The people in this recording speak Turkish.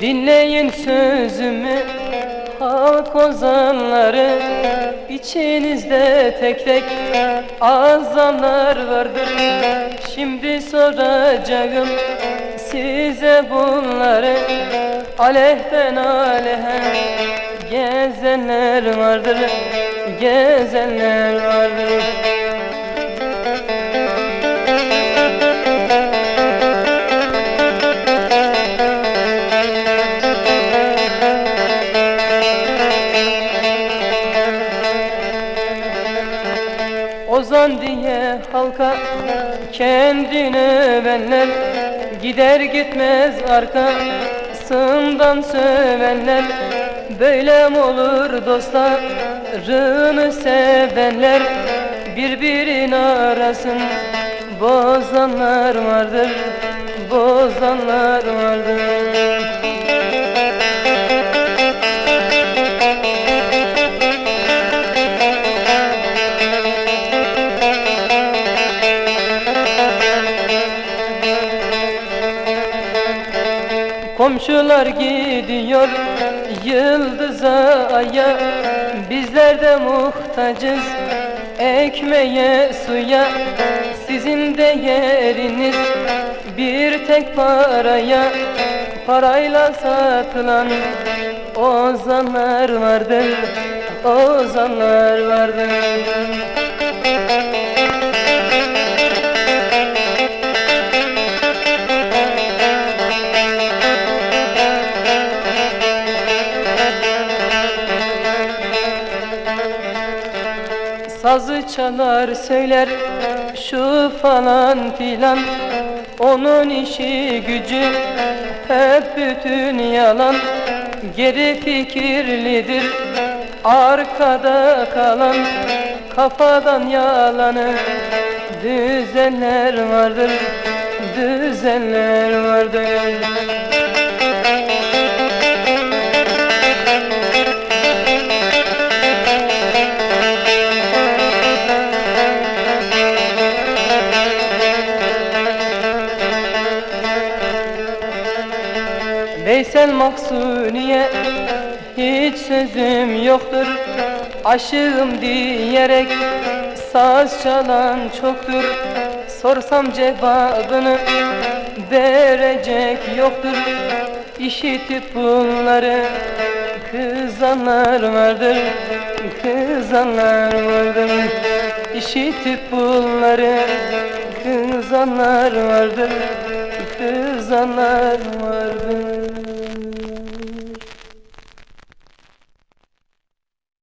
Dinleyin sözümü halk ozanları. İçinizde tek tek azanlar vardır. Şimdi soracağım size bunları Aleyhten aleyhe gezenler vardır Gezenler vardır. Ozan diye halka kendini övenler Gider gitmez arkasından sövenler Böyle mi olur dostlarını sevenler? Birbirini arasın bozanlar vardır Bozanlar vardır Komşular gidiyor yıldıza aya. Bizler de muhtacız ekmeğe suya. Sizin de yeriniz bir tek paraya. Parayla satılan ozanlar vardır Ozanlar vardır Sazı çalar söyler şu falan filan. Onun işi gücü hep bütün yalan. Geri fikirlidir arkada kalan. Kafadan yalanı düzenler vardır Düzenler vardır Veysel Maksuni'ye hiç sözüm yoktur. Aşığım diyerek saz çalan çoktur. Sorsam cevabını verecek yoktur. İşitip bunları kızanlar vardır Kızanlar vardır. İşitip bunları kızanlar vardır kızanlar vardı